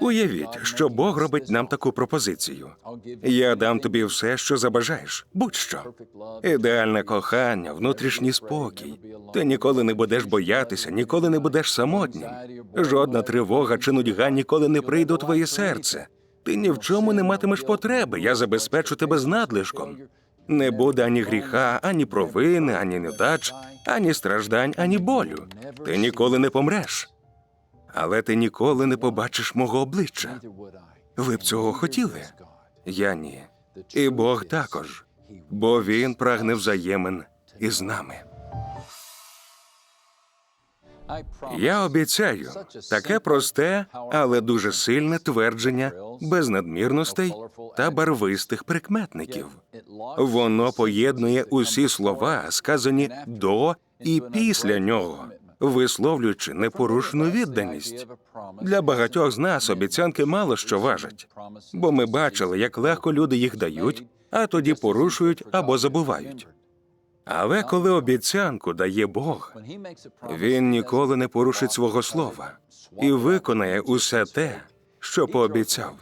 Уявіть, що Бог робить нам таку пропозицію. Я дам тобі все, що забажаєш, будь-що. Ідеальне кохання, внутрішній спокій. Ти ніколи не будеш боятися, ніколи не будеш самотнім. Жодна тривога чи нудьга ніколи не прийде у твоє серце. Ти ні в чому не матимеш потреби. Я забезпечу тебе з надлишком. Не буде ані гріха, ані провини, ані недач, ані страждань, ані болю. Ти ніколи не помреш. Але ти ніколи не побачиш мого обличчя. Ви б цього хотіли? Я ні. І Бог також, бо він прагне взаємин із нами. Я обіцяю таке просте, але дуже сильне твердження без надмірностей та барвистих прикметників. Воно поєднує усі слова, сказані до і після нього, висловлюючи непорушну відданість. Для багатьох з нас обіцянки мало що важать, бо ми бачили, як легко люди їх дають, а тоді порушують або забувають. Але коли обіцянку дає Бог, він ніколи не порушить свого слова і виконає усе те, що пообіцяв.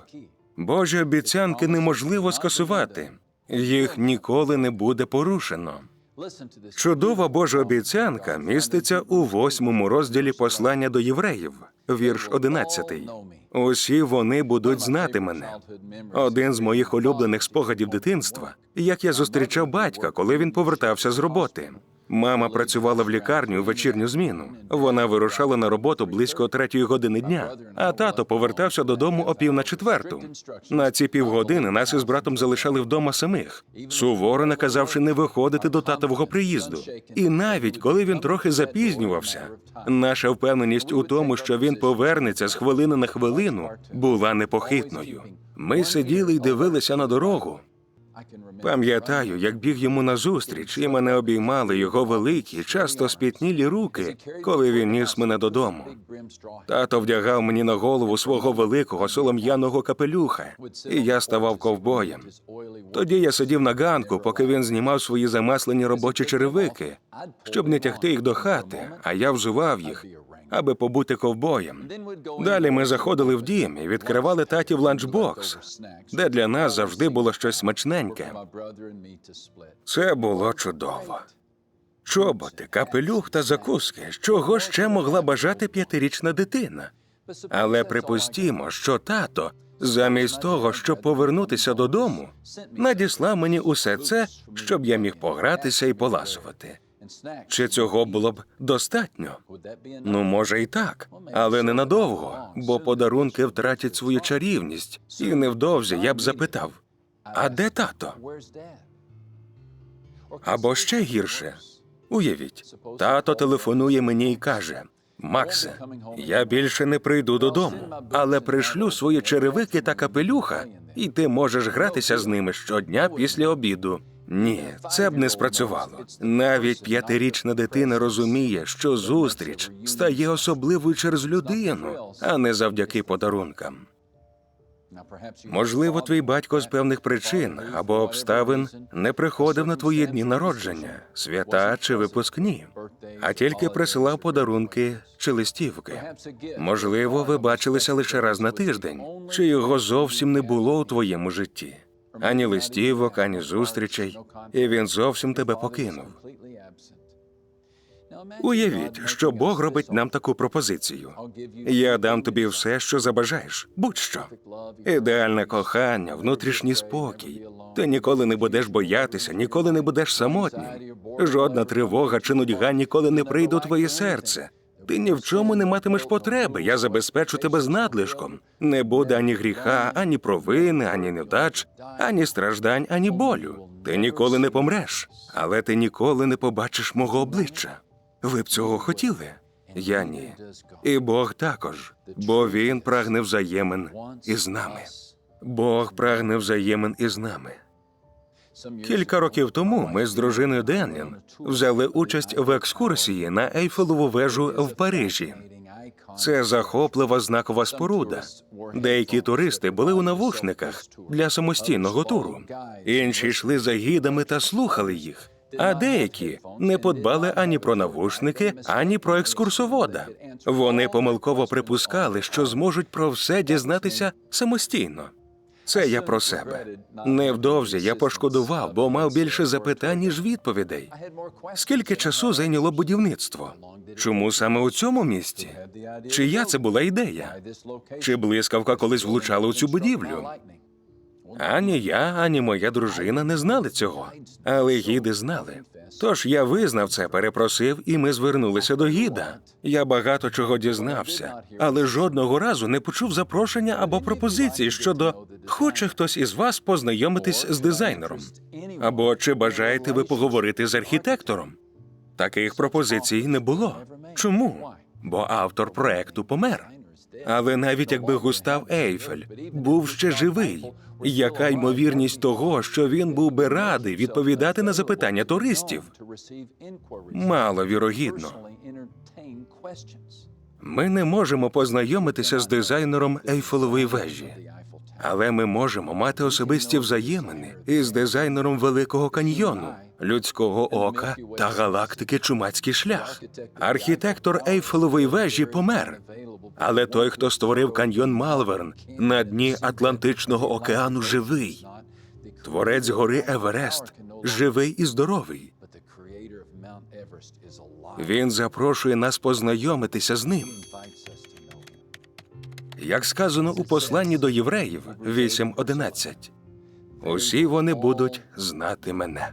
Божі обіцянки неможливо скасувати, їх ніколи не буде порушено. Чудова Божа обіцянка міститься у восьмому розділі послання до євреїв, вірш одинадцятий. Усі вони будуть знати мене. Один з моїх улюблених спогадів дитинства, як я зустрічав батька, коли він повертався з роботи. Мама працювала в лікарні у вечірню зміну. Вона вирушала на роботу близько третьої години дня, а тато повертався додому о пів на четверту. На ці півгодини нас із братом залишали вдома самих, суворо наказавши не виходити до татового приїзду. І навіть коли він трохи запізнювався, наша впевненість у тому, що він повернеться з хвилини на хвилину, була непохитною. Ми сиділи й дивилися на дорогу. Пам'ятаю, як біг йому назустріч, і мене обіймали його великі, часто спітнілі руки, коли він ніс мене додому. Тато вдягав мені на голову свого великого солом'яного капелюха, і я ставав ковбоєм. Тоді я сидів на ганку, поки він знімав свої замаслені робочі черевики, щоб не тягти їх до хати, а я взував їх, аби побути ковбоєм. Далі ми заходили в дім і відкривали татів ланчбокс, де для нас завжди було щось смачненьке. Це було чудово. Чоботи, капелюх та закуски. Чого ще могла бажати п'ятирічна дитина? Але припустімо, що тато, замість того, щоб повернутися додому, надіслав мені усе це, щоб я міг погратися і поласувати. Чи цього було б достатньо? Ну, може, і так, але ненадовго, бо подарунки втратять свою чарівність, і невдовзі я б запитав: а де тато? Або ще гірше. Уявіть, тато телефонує мені і каже: Максе, я більше не прийду додому, але пришлю свої черевики та капелюха, і ти можеш гратися з ними щодня після обіду. Ні, це б не спрацювало. Навіть п'ятирічна дитина розуміє, що зустріч стає особливою через людину, а не завдяки подарункам. Можливо, твій батько з певних причин або обставин не приходив на твої дні народження, свята чи випускні, а тільки присилав подарунки чи листівки. Можливо, ви бачилися лише раз на тиждень, чи його зовсім не було у твоєму житті. Ані листівок, ані зустрічей, і він зовсім тебе покинув. Уявіть, що Бог робить нам таку пропозицію. Я дам тобі все, що забажаєш, будь-що. Ідеальне кохання, внутрішній спокій. Ти ніколи не будеш боятися, ніколи не будеш самотнім. Жодна тривога чи нудьга ніколи не прийде у твоє серце. Ти ні в чому не матимеш потреби. Я забезпечу тебе з надлишком. Не буде ані гріха, ані провини, ані невдач, ані страждань, ані болю. Ти ніколи не помреш, але ти ніколи не побачиш мого обличчя. Ви б цього хотіли? Я ні. І Бог також, бо він прагне взаємин із нами. Бог прагне взаємин із нами. Кілька років тому ми з дружиною Денлін взяли участь в екскурсії на Ейфелеву вежу в Парижі. Це захоплива знакова споруда. Деякі туристи були у навушниках для самостійного туру. Інші йшли за гідами та слухали їх. А деякі не подбали ані про навушники, ані про екскурсовода. Вони помилково припускали, що зможуть про все дізнатися самостійно. Це я про себе. Невдовзі я пошкодував, бо мав більше запитань, ніж відповідей. Скільки часу зайняло будівництво? Чому саме у цьому місці? Чия це була ідея? Чи блискавка колись влучала у цю будівлю? Ані я, ані моя дружина не знали цього, але гіди знали. Тож я визнав це, перепросив, і ми звернулися до гіда. Я багато чого дізнався, але жодного разу не почув запрошення або пропозиції щодо хоче хтось із вас познайомитись з дизайнером, або чи бажаєте ви поговорити з архітектором. Таких пропозицій не було. Чому? Бо автор проекту помер. Але навіть якби Густав Ейфель був ще живий, яка ймовірність того, що він був би радий відповідати на запитання туристів? Мало вірогідно. Ми не можемо познайомитися з дизайнером Ейфелевої вежі, але ми можемо мати особисті взаємини із дизайнером Великого каньйону, людського ока та галактики Чумацький шлях. Архітектор Ейфелевої вежі помер. Але той, хто створив каньйон Малверн на дні Атлантичного океану, живий. Творець гори Еверест живий і здоровий. Він запрошує нас познайомитися з ним. Як сказано у посланні до євреїв 8.11, усі вони будуть знати мене.